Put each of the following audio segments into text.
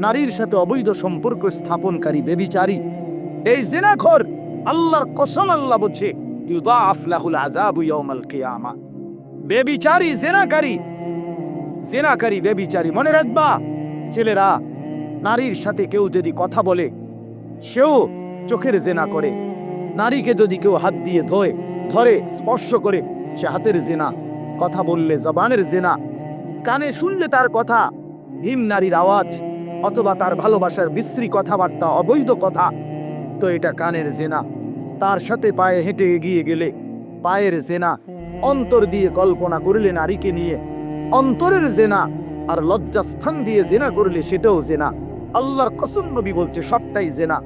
নারীর সাথে অবৈধ সম্পর্ক স্থাপনকারী বেবিচারী। এই জেনাখর আল্লাহর কসম আল্লাহ বলছে কেউ যদি কথা বলে, সেও চোখের জেনা করে। নারীকে যদি কেউ হাত দিয়ে ধোয়, ধরে, স্পর্শ করে, সে হাতের জেনা, কথা বললে জবানের জেনা, কানে শুনলে তার কথা, হিম নারীর আওয়াজ অথবা তার ভালোবাসার বিশ্রী কথাবার্তা, অবৈধ কথা। তো এটা কানের জেনা। তার সাথে পায়ে হেঁটে এগিয়ে গেলে পায়ের জেনা। অন্তর দিয়ে কল্পনা করলে নারীকে নিয়ে। অন্তরের জেনা আর লজ্জাস্থান দিয়ে জেনা করলে সেটাও জেনা। আল্লাহর কসম নবী বলছে, সবটাই জেনা।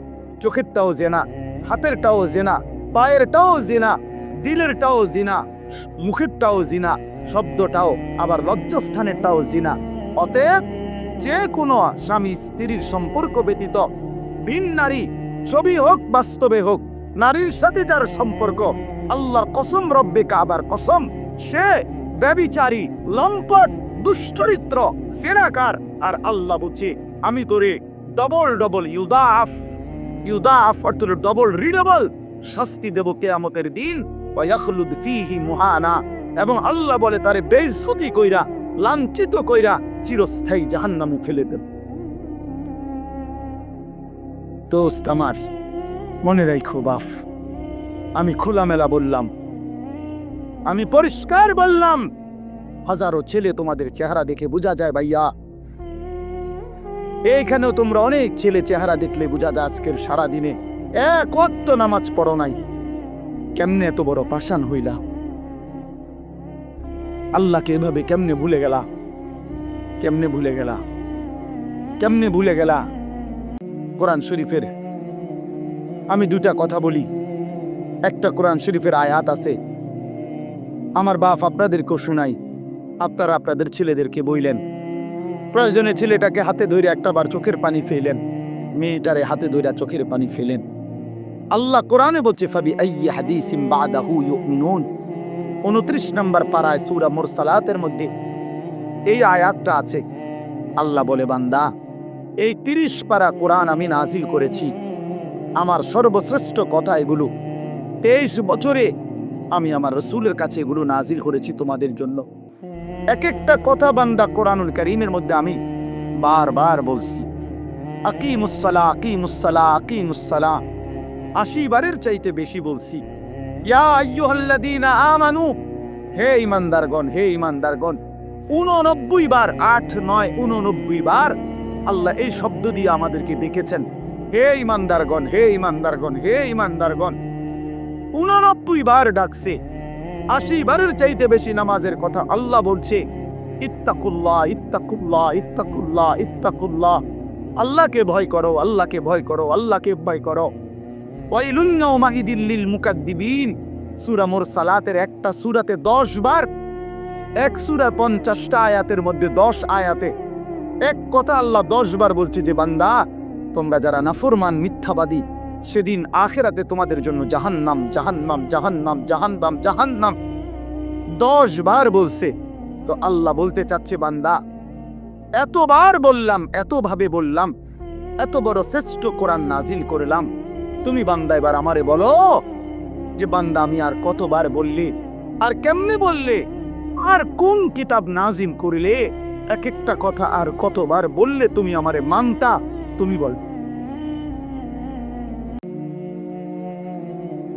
চোখেরটাও জেনা, হাতেরটাও জেনা, পায়েরটাও জেনা, দিলেরটাও জিনা, মুখেরটাও জিনা, শব্দটাও, আবার লজ্জাস্থানেরটাও জিনা। অতএব যে কোনো স্বামী স্ত্রীর সম্পর্ক ব্যতীত ভিন নারী, ছবি হোক, বাস্তবে হোক, নারীর সাথে যার সম্পর্ক আল্লাহর কসম রব্বে কাবার কসম, সে ব্যবিচারী, লম্পট, দুশ্চরিত্র, সেরাকার, আর আল্লাহ বলছে, আমি তোরে ডবল ডবল ইউদাফ ইউদাফ অর্থাৎ ডবল রিডেবল শাস্তি দেব কেয়ামতের দিন ওয়াখলুদ ফিহি মুহানা, এবং আল্লাহ বলে, তারে বেইজ্জতি কইরা লাঞ্ছিত কইরা চিরস্থায়ী জাহান্নামে ফেলে দেব। দোস্ত আমার, মনে রাখো বাফ আমি খোলামেলা বললাম, আমি পরিষ্কার বললাম, হাজারো ছেলে তোমাদের চেহারা দেখে বোঝা যায় ভাইয়া। এইখানেও তোমরা অনেক ছেলে চেহারা দেখলে বোঝা যায় আজকের সারা দিনে এক অত্ত নামাজ পড়ো নাই। কেমনে এত বড় পাষাণ হইলা? আল্লাহকে এভাবে কেমনে ভুলে গেলা? কেমনে ভুলে গেলা? কেমনে ভুলে গেলা? কোরআন শরীফের আমি দুটা কথা বলি। একটা কোরআন শরীফের আয়াত আছে। আমার বাপ আপনাদেরকেও শোনাই। আপনারা আপনাদের ছেলেদেরকে বইলেন। প্রয়োজনে ছেলেটাকে হাতে ধরে একটা বার চোখের পানি ফেলেন। মেয়েটারে হাতে ধরে চোখের পানি ফেলেন। আল্লাহ কোরআনে বলছে, ফাবি আইয়ি হাদিসিম বাদাহু ইউমিনুন। 29 নম্বর পারায় সূরা মুরসালাতের মধ্যে এই আয়াতটা আছে। আল্লাহ বলে, বান্দা, এই 30 পারা কোরআন আমি নাজিল করেছি। আমার সর্বশ্রেষ্ঠ কথা এগুলো। 23 বছরে আমি আমার রসুলের কাছে এগুলো নাজিল করেছি তোমাদের জন্য। এক একটা কথা বান্দা কোরআনুল করিমের মধ্যে আমি বারবার বলছি। আকিমুসসালা আকিমুসসালা আকিমুসসালা আশি বারের চাইতে বেশি বলছি। ইয়া আইয়ুহাল্লাযীনা আমানু। হে ইমানদারগণ হে ইমানদারগণ উননব্বই বার, আট, নয় উননব্বই বার আল্লাহ এই শব্দ দিয়ে আমাদেরকে ডেকেছেন। হে ইমানদারগণ হে ইমানদারগণ হে ইমানদারগণ উননব্বই বার ডাকছে। আশি বারের চাইতে বেশি নামাজের কথা আল্লাহ বলছে, ইত্তাকুল্লাহ ইত্তাকুল্লাহ ইত্তাকুল্লাহ ইত্তাকুল্লাহ। আল্লাহকে ভয় করো, আল্লাহকে ভয় করো, আল্লাহকে ভয় করো। ওয়াইলুন্নাউমাহিদিল্লিল মুকাদ্দিবিন। সূরা মুরসালাতের একটা সূরাতে 10 বার, এক সূরা 50টা আয়াতের মধ্যে 10 আয়াতে এক কথা আল্লাহ 10 বার বলছে যে, বান্দা যারা নাফরমান, মিথ্যাবাদী, সেদিন আখেরাতে তোমাদের জন্য জাহান্নাম জাহান্নাম জাহান্নাম জাহান্নাম 10 বার বলছে। তো আল্লাহ বলতে চাচ্ছে, বান্দা, এতবার বললাম, এতভাবে বললাম, এত বড় শ্রেষ্ঠ কোরআন নাজিল করলাম। তুমি বান্দা, এবার আমারে বলো যে বান্দা, আমি আর কতবার বললি, আর কেমনে বললে? আর কোন কিতাব নাজিম করিলে? এক একটা কথা আর কতবার বললে তুমি আমারে মানতা? তুমি বল।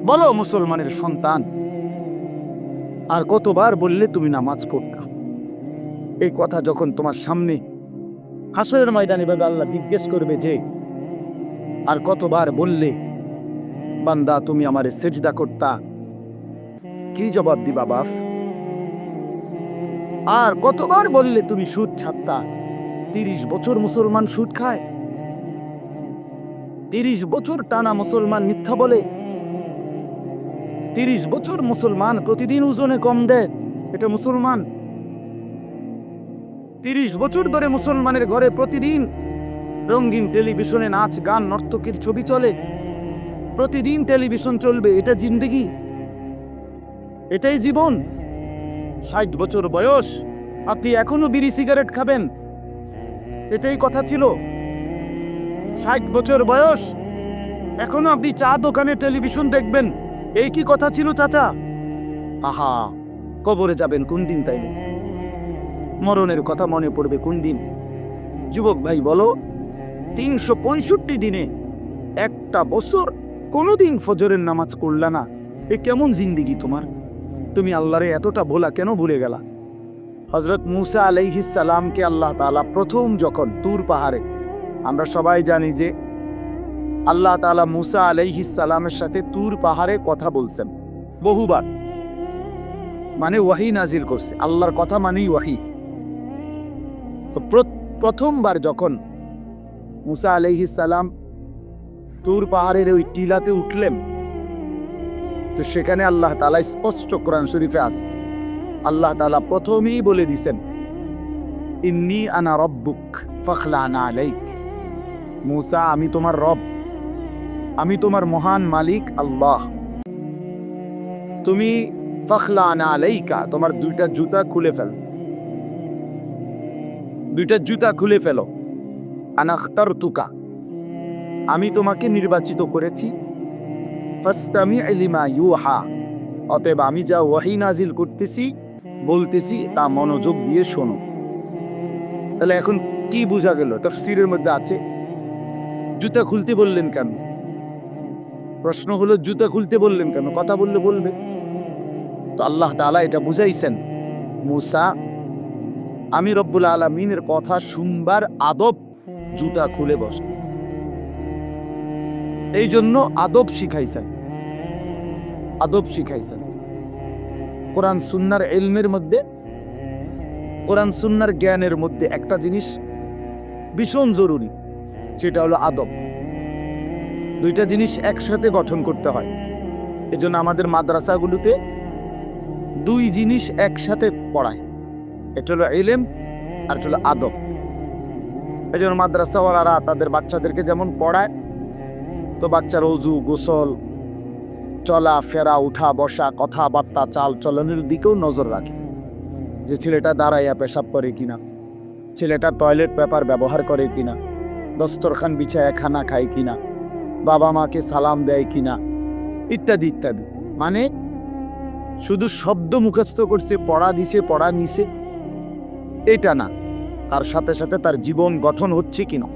বলো, মুসলমানের সন্তান, আর কতবার বললে তুমি নামাজ পড়তা? এই কথা যখন তোমার সামনে হাসরের ময়দানে ভাবে আল্লাহ জিজ্ঞেস করবে যে, আর কতবার বললে বান্দা, তুমি আমারে সেজদা করতা। কি জবাব দিবা, বাপ? আর কতবার বললে তুমি সুদ ছাড়তা তিরিশ বছর মুসলমান সুদ খায়। তিরিশ বছর টানা মুসলমান মিথ্যা বলে। তিরিশ বছর মুসলমান প্রতিদিন ওজনে কম দেয়। এটা মুসলমান। তিরিশ বছর ধরে মুসলমানের ঘরে প্রতিদিন রঙিন টেলিভিশনে নাচ, গান, নর্তকীর ছবি চলে। প্রতিদিন টেলিভিশন চলবে, এটা জিন্দগি। এটাই জীবন। ষাট বছর বয়স, আপনি এখনও বিড়ি সিগারেট খাবেন। এটাই কথা ছিল। ষাট বছর বয়স, এখনও আপনি চা দোকানে টেলিভিশন দেখবেন। এই কি কথা ছিল, চাচা? আহা, কবরে যাবেন কোন দিন তাই মরণের কথা মনে পড়বে কোন দিন? যুবক ভাই, বলো, তিনশো পঁয়ষট্টি দিনে একটা বছর কোনোদিন ফজরের নামাজ করলা না। এ কেমন জিন্দিগি তোমার? তুমি আল্লাহরে এতটা ভোলা কেন ভুলে গেলা? হজরত মুসা আলাইহিস সালামকে আল্লাহ তাআলা প্রথম যখন তুর পাহাড়ে, আমরা সবাই জানি যে আল্লাহ তাআলা মুসা আলাইহিস সালামের সাথে তুর পাহাড়ে কথা বলছেন, বহুবার। মানে ওয়াহি নাজিল করছে, আল্লাহর কথা মানেই ওয়াহি। প্রথমবার যখন মুসা আলাইহিস সালাম তুর পাহাড়ের ওই টিলাতে উঠলেন। তো সেখানে আল্লাহ তালা স্পষ্ট কোরআন শরীফে আছে। আল্লাহ তালা প্রথমেই বলে দিছেন, ইন্নি আনা রব্বুক ফখলানা আলাইক। মুসা, আমি তোমার রব। আমি তোমার মহান মালিক আল্লাহ। তুমি ফখলানা আলাইকা, তোমার দুইটা জুতা খুলে ফেল। দুইটা জুতা খুলে ফেলো। আনাখতার তুকা আমি তোমাকে নির্বাচিত করেছি। অতএব আমি যা ওয়াহি নাজিল করতেছি, বলতেছি, তা মনোযোগ দিয়ে শোনো। তাহলে এখন কি বোঝা গেল? তফসিরের মধ্যে আছে। জুতা খুলতে বললেন কেন? প্রশ্ন হলো, জুতা খুলতে বললেন কেন? কথা বললে বলবে। তো আল্লাহ তাআলা এটা বুঝাইছেন। মুসা, আমি রব্বুল আলমিনের কথা শুনবার আদব জুতা খুলে বস। এই জন্য আদব শিখাইছেন। আদব শিখাইছেন। কোরআন সুন্নার এলমের মধ্যে, কোরআন সুন্নার জ্ঞানের মধ্যে একটা জিনিস ভীষণ জরুরি, সেটা হলো আদব। দুইটা জিনিস একসাথে গঠন করতে হয়। এজন্য আমাদের মাদ্রাসাগুলোতে দুই জিনিস একসাথে পড়ায়। এটা হলো এলেম আর এটা হলো আদব। এই জন্য মাদ্রাসাওয়ালারা তাদের বাচ্চাদেরকে যেমন পড়ায় তো বাচ্চার অজু, গোসল, চলা, ফেরা, উঠা, বসা, কথাবার্তা, চাল চলনের দিকেও নজর রাখে যে ছেলেটা দাঁড়াইয়া পেশাব করে কিনা, ছেলেটা টয়লেট পেপার ব্যবহার করে কিনা, দস্তরখান বিছায় খানা খায় কিনা, বাবা মাকে সালাম দেয় কিনা, ইত্যাদি ইত্যাদি। মানে শুধু শব্দ মুখস্থ করছে, পড়া দিছে, পড়া নিছে, এটা না। তার সাথে সাথে তার জীবন গঠন হচ্ছে কিনা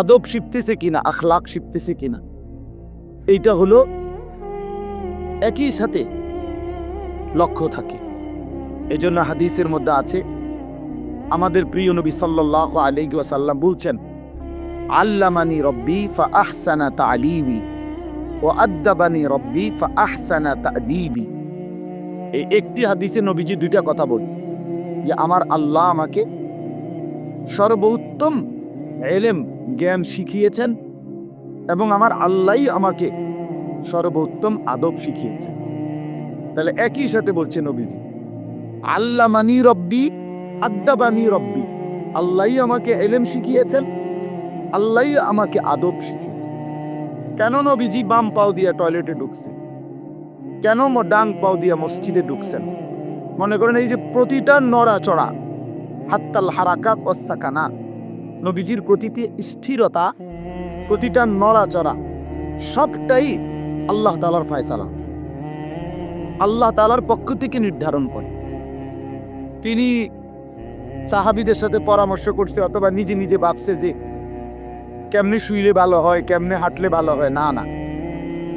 আদব শিখতেছে কিনা আখলাক শিখতেছে কিনা। এইটা হলো একই সাথে লক্ষ্য থাকে। এই জন্য হাদিসের মধ্যে আছে, আমাদের প্রিয় নবী সাল্লাহ আলাইহি ওয়াসাল্লাম বলছেন, আল্লামানি রব্বি ফা আহসানা তালিবি ও আদ্দাবানি রব্বি ফা আহসানা তাদিবি। এই একটি হাদিসে নবীজি দুইটা কথা বলছে, যে আমার আল্লাহ আমাকে সর্বোত্তম এলেম, জ্ঞান শিখিয়েছেন এবং আমার আল্লাহই আমাকে সর্বোত্তম আদব শিখিয়েছে। তাহলে একই সাথে বলছে নবীজি আল্লাহ মানি রব্বি, আদ্দাবানি রব্বি, আল্লাহই আমাকে এলেম শিখিয়েছেন, আল্লাহই আমাকে আদব শিখিয়েছেন। কেন নবীজি বাম পাও দিয়া টয়লেটে ঢুকছে? কেন ডান পাও দিয়া মসজিদে ঢুকছেন? মনে করেন এই যে প্রতিটা নড়াচড়া, হাত্তাল হারাকাত অসাকানা নবীজির প্রতিটি স্থিরতা, প্রতিটা নড়াচড়া, সবটাই আল্লাহ তালার ফয়সালা। আল্লাহ তালার পক্ষ থেকে নির্ধারণ করে। তিনি সাহাবিদের সাথে পরামর্শ করছে অথবা নিজে নিজে ভাবছে যে কেমনে শুইলে ভালো হয়, কেমনে হাঁটলে ভালো হয়। না না।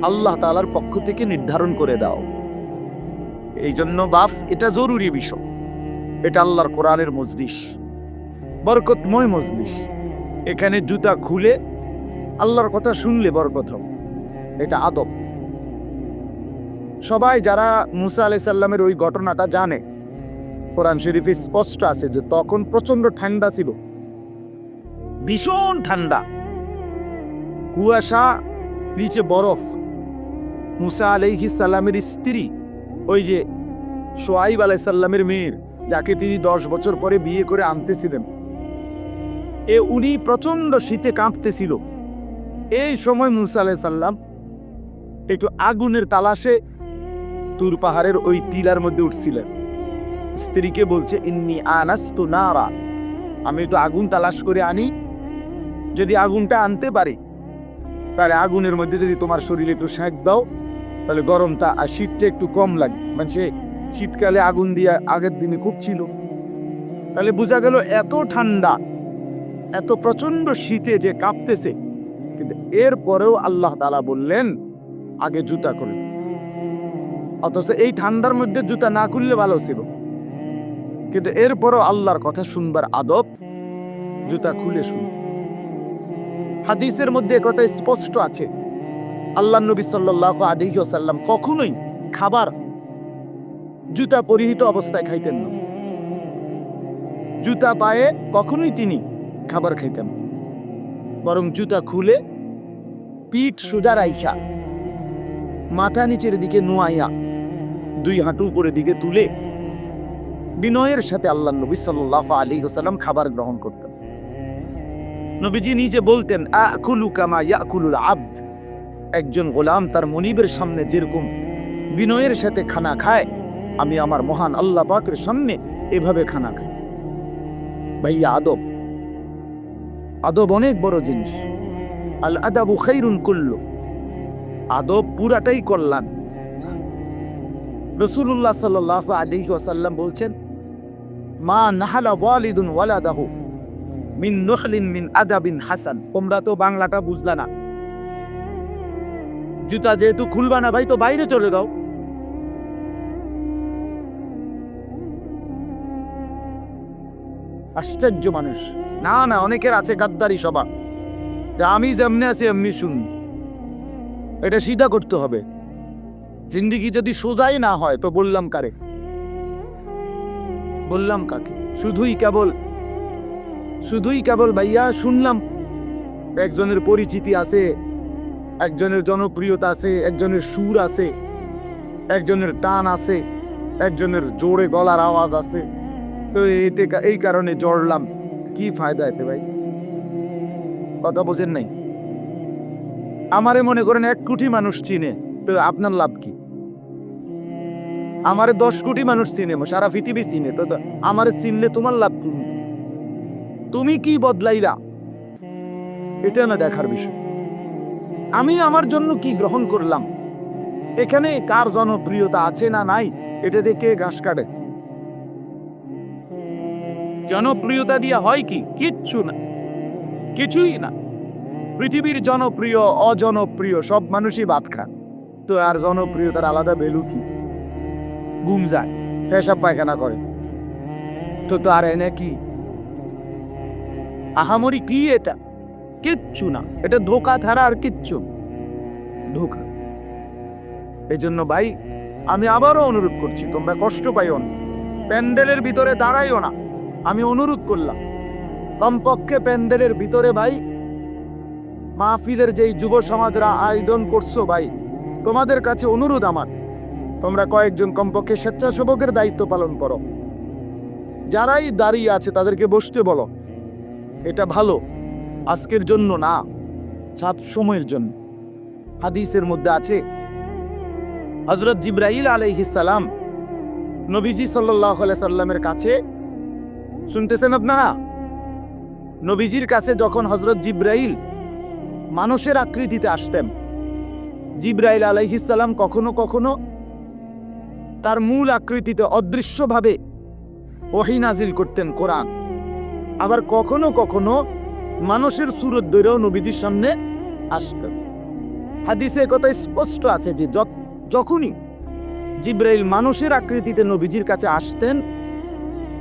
আল্লাহ তালার পক্ষ থেকে নির্ধারণ করে দাও। এই জন্য বাফ, এটা জরুরি বিষয়। এটা আল্লাহর কোরআনের মজলিস। বরকতময় মজলিস। এখানে জুতা খুলে আল্লাহর কথা শুনলে বরকত হবে। এটা আদব। সবাই যারা মুসা আলাই সাল্লামের ওই ঘটনাটা জানে, কোরআন শরীফে স্পষ্ট আছে যে তখন প্রচণ্ড ঠান্ডা ছিল। ভীষণ ঠান্ডা। কুয়াশা, নিচে বরফ। মুসা আলাইহিস সাল্লামের স্ত্রী, ওই যে সোয়াইব আলাই সাল্লামের মেয়ের, যাকে তিনি দশ বছর পরে বিয়ে করে আনতেছিলেন। এ উনি প্রচণ্ড শীতে কাঁপতেছিল। এই সময় মুসা আলাই সাল্লাম একটু আগুনের তালাশে তুর পাহাড়ের ওই টিলার মধ্যে উঠছিলেন। স্ত্রীকে বলছে, ইন্নি আনাস্তু নারা, আমি একটু আগুন তালাশ করে আনি। যদি আগুনটা আনতে পারি, তাহলে আগুনের মধ্যে যদি তোমার শরীরে একটু শাঁক দাও, তাহলে গরমটা আর শীতটা একটু কম লাগে মানে সে শীতকালে আগুন দিয়ে আগের দিনে খুব ছিল। তাহলে বোঝা গেল এত ঠান্ডা এত প্রচণ্ড শীতে যে কাঁপতেছে। কিন্তু এরপরেও আল্লাহ তালা বললেন, আগে জুতা করুন অথচ এই ঠান্ডার মধ্যে জুতা না খুললে ভালো ছিল। কিন্তু এরপরও আল্লাহর কথা শুনবার আদব, জুতা খুলে শুন। হাদিসের মধ্যে কথা স্পষ্ট আছে। আল্লাহ নবী সাল্লাহ আলিহি সাল্লাম কখনোই খাবার জুতা পরিহিত অবস্থায় খাইতেন না। জুতা পায়ে কখনোই তিনি খাবার খাইতেন না। বরং জুতা খুলে পিঠ সোজা রাইখা, মাথা নিচের দিকে নোয়াইয়া, দুই হাঁটু উপরের দিকে তুলে বিনয়ের সাথে আল্লাহ নবী সাল্লাহ আলী সাল্লাম খাবার গ্রহণ করতেন। নবীজি নিজে বলতেন আব্দ। একজন গোলাম তার মনিবের সামনে যেরকম বিনয়ের সাথে খানা খায়, আমি আমার মহান আল্লাহ পাকের সামনে এভাবে খানা খাই। ভাইয়া আদব আদব অনেক বড় জিনিস। আল আদাবু খাইরুন কুল্লু। আদব পুরাটাই কল্যাণ। রসুল্লাহ সাল্লাহ আলী ওয়াসাল্লাম বলছেন, মা নাহালা ওয়ালিদুন ওয়ালাদাহু মিন নখলিন মিন আদাবিন হাসান। তোমরা তো বাংলাটা বুঝলা না। জুতা যেহেতু খুলবা না ভাই, তো বাইরে চলে যাও। আশ্চর্য মানুষ। না না, অনেকের আছে গাদ্দারি সভা। আমি যেমনি আছি, এমনি শুন। এটা সিধা করতে হবে। জিন্দিগি যদি সোজাই না হয়, তো বললাম কারে? বললাম কাকে? শুধুই কেবল শুধুই কেবল ভাইয়া, শুনলাম একজনের পরিচিতি আছে, একজনের জনপ্রিয়তা আছে, একজনের সুর আছে, একজনের টান আছে, একজনের জোরে গলার আওয়াজ আছে। তো এতে এই কারণে জড়লাম। কি ফায়দা এতে ভাই? কথা বোঝেন নাই। আমারে মনে করেন এক কোটি মানুষ চিনে, তো আপনার লাভ কি? আমারে দশ কোটি মানুষ চিনে সারা পৃথিবী চিনে তো আমারে চিনলে তোমার লাভ কি? তুমি কি বদলাইলা? এটা না দেখার বিষয়। আমি আমার জন্য কি গ্রহণ করলাম? এখানে কার জনপ্রিয়তা আছে না নাই? এটা দেখে ঘাস কাটে। জনপ্রিয়তা দিয়ে হয় কি? কিচ্ছু না। কিছুই না। পৃথিবীর জনপ্রিয় অজনপ্রিয় সব মানুষই ভাত খায় তো আর জনপ্রিয়তার আলাদা ভ্যালু কি? ঘুম যায় পেশাব পায়খানা করে। তো তো আর এনে কি? আহামরি কি এটা? কিচ্ছু না। এটা ধোকা ছাড়া আর কিচ্ছু ধোকা। এই জন্য ভাই আমি আবারও অনুরোধ করছি তোমরা কষ্ট পাইও না। প্যান্ডেলের ভিতরে দাঁড়াইও না। আমি অনুরোধ করলাম। কমপক্ষে প্যান্ডেলের ভিতরে ভাই, মাহফিলের যেই যুব সমাজরা আয়োজন করছ ভাই, তোমাদের কাছে অনুরোধ আমার। তোমরা কয়েকজন কমপক্ষে স্বেচ্ছাসেবকের দায়িত্ব পালন করো। যারাই দাঁড়িয়ে আছে তাদেরকে বসতে বলো। এটা ভালো, আজকের জন্য না, সাত সময়ের জন্য। হাদিসের মধ্যে আছে হজরত জিব্রাইল আলাইহিসালাম নবীজি সাল্লাহ সাল্লামের কাছে শুনতেছেন আপনারা? নবীজির কাছে যখন হজরত জিব্রাইল মানুষের আকৃতিতে আসতেন, জিব্রাইল আলাইহিসাল্লাম কখনো কখনো তার মূল আকৃতিতে অদৃশ্যভাবে নাজিল করতেন কোরআন। আবার কখনো কখনো মানুষের সুরত ধরেও নবীজির সামনে আসতেন। হাদিসে কথা স্পষ্ট আছে যে যখনই জিব্রাইল মানুষের আকৃতিতে নবীজির কাছে আসতেন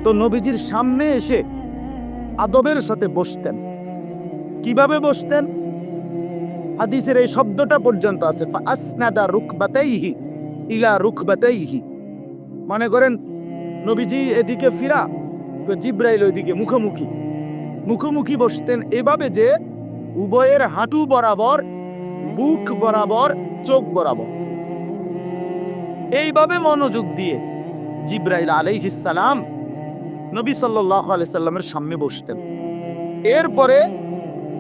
তো নবীজির সামনে এসে আদবের সাথে বসতেন। কীভাবে বসতেন? হাদিসের এই শব্দটা পর্যন্ত আছে ইলা মনে করেন, নবীজি এদিকে ফিরা জিব্রাইল ওইদিকে মুখোমুখি। মুখোমুখি বসতেন এভাবে যে উভয়ের হাঁটু বরাবর, বুক বরাবর, চোখ বরাবর। এইভাবে মনোযোগ দিয়ে জিব্রাইল আলাইহিসালাম নবী সাল্লাহ সাল্লামের সামনে বসতেন। এরপরে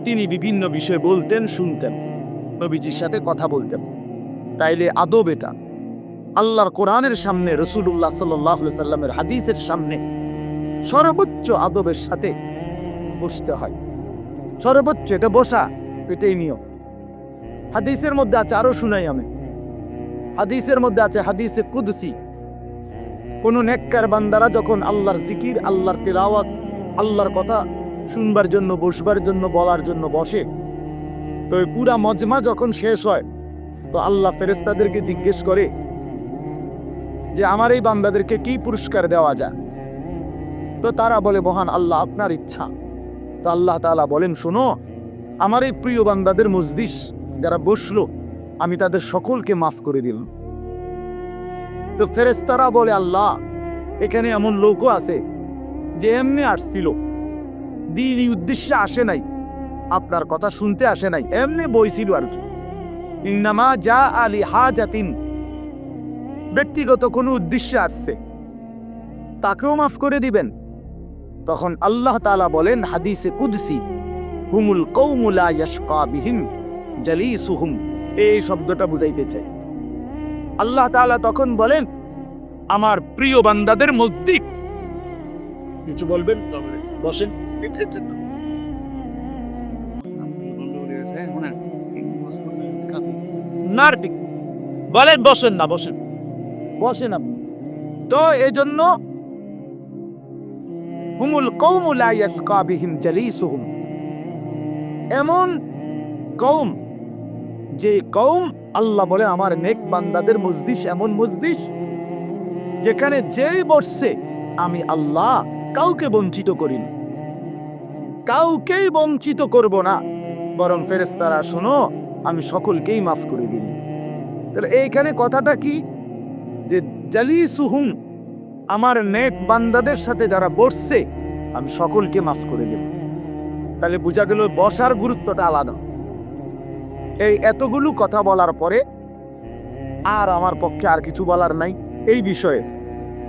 তিনি বিভিন্ন বিষয় বলতেন, শুনতেন। নবীজির সাথে কথা বলতেন। তাইলে আদব এটা। আল্লাহর কোরআনের সামনে রসুল্লাহ সাল্লাহ সাল্লামের হাদিসের সামনে সর্বোচ্চ আদবের সাথে বসতে হয়। সর্বোচ্চ এটা বসা, এটাই নিয়ম। হাদিসের মধ্যে আছে, আরও শুনাই আমি। হাদিসের মধ্যে আছে, হাদিসে কুদসি। কোন নেককার বান্দারা যখন আল্লাহর জিকির, আল্লাহর তেলাওয়াত, আল্লাহর কথা শুনবার জন্য, বসবার জন্য, বলার জন্য বসে, তো পুরা মজমা যখন শেষ হয়, তো আল্লাহ ফেরেস্তাদেরকে জিজ্ঞেস করে যে, আমার এই বান্দাদেরকে কি পুরস্কার দেওয়া যায়? তো তারা বলে, মহান আল্লাহ, আপনার ইচ্ছা। তো আল্লাহ তাআলা বলেন, শোনো, আমার এই প্রিয় বান্দাদের মজদিস যারা বসল, আমি তাদের সকলকে মাফ করে দিলাম। তো ফেরেস্তারা বলে, আল্লাহ, এখানে এমন লোকও আছে যে এমনি আসছিল। দিনই উদ্দেশ্যে আসে নাই, আপনার কথা শুনতে আসে নাই, এমনি বইছিল আর কি। ইন্নামা যা আলি হাজাতিন ব্যক্তিগত কোনো উদ্দেশ্যে আসছে। তাকেও মাফ করে দিবেন। তখন আল্লাহ তাআলা বলেন, হাদিসে কুদসি, হুমুল কৌমুলা ইয়াশকা বিহিম, জালিসুহুম। এই শব্দটা বুঝাইতে চাই। আল্লাহ তাআলা তখন বলেন, আমার প্রিয় বান্দাদের মধ্যে কিছু বলবেন? বসেন। বলেন, বসেন না, বসেন। বসেন আপনি। তো এজন্য হুমুল কৌমুলা এমন কৌম যে কৌম আল্লাহ বলে, আমার নেক বান্দাদের মজদিস এমন মজদিস যেখানে যেই বসছে, আমি আল্লাহ কাউকে বঞ্চিত করি কাউকেই বঞ্চিত করব না। বরং ফেরেস্তারা শোনো, আমি সকলকেই মাফ করে দিই তাহলে এইখানে কথাটা কি? যে, জালিসুহুম, আমার নেক বান্দাদের সাথে যারা বসছে, আমি সকলকে মাফ করে দেব। তাহলে বোঝা গেল, বসার গুরুত্বটা আলাদা। এই এতগুলো কথা বলার পরে আর আমার পক্ষে আর কিছু বলার নাই। এই বিষয়ে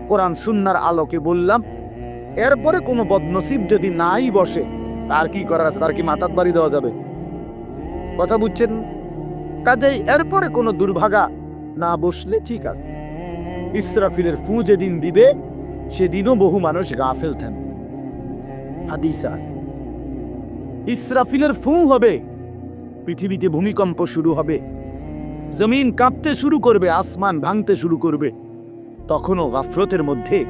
কোরআন সুন্নার আলোকে বললাম, এরপরে কোনো বদনসিব যদি নাই বসে, তার কি করার আছে? তার কি মাথার বাড়ি দেওয়া যাবে? কথা বুঝছেন? কাজেই এরপরে কোনো দুর্ভাগা না বসলে ঠিক আছে। ইসরাফিলের ফু যেদিন দিবে, সেদিনও বহু মানুষ গা ফেলতেন হাদিস আছে। ইসরাফিলের ফু হবে পৃথিবীতে ভূমিকম্প শুরু হবে। জমিন কাঁপতে শুরু করবে, আসমান ভাঙতে শুরু করবে। তখনও গাফরতের মধ্যে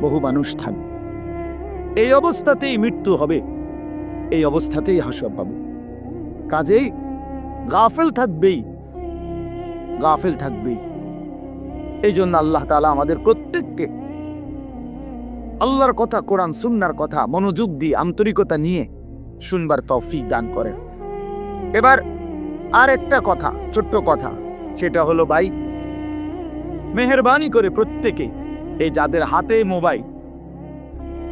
বহু মানুষ থাকবে। এই অবস্থাতেই মৃত্যু হবে। এই অবস্থাতেই হাসব পাবে কাজেই গাফেল থাকবেই। গাফেল থাকবেই। এই জন্য আল্লাহ তালা আমাদের প্রত্যেককে আল্লাহর কথা, কোরআন, সুন্নার কথা, মনোযোগ দিয়ে, আন্তরিকতা নিয়ে শুনবার তৌফিক দান করেন। এবার আর একটা কথা, ছোট্ট কথা। সেটা হলো ভাই, মেহরবানি করে প্রত্যেকে এই যাদের হাতে মোবাইল,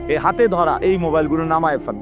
এই হাতে ধরা এই মোবাইলগুলো নামায় ফেল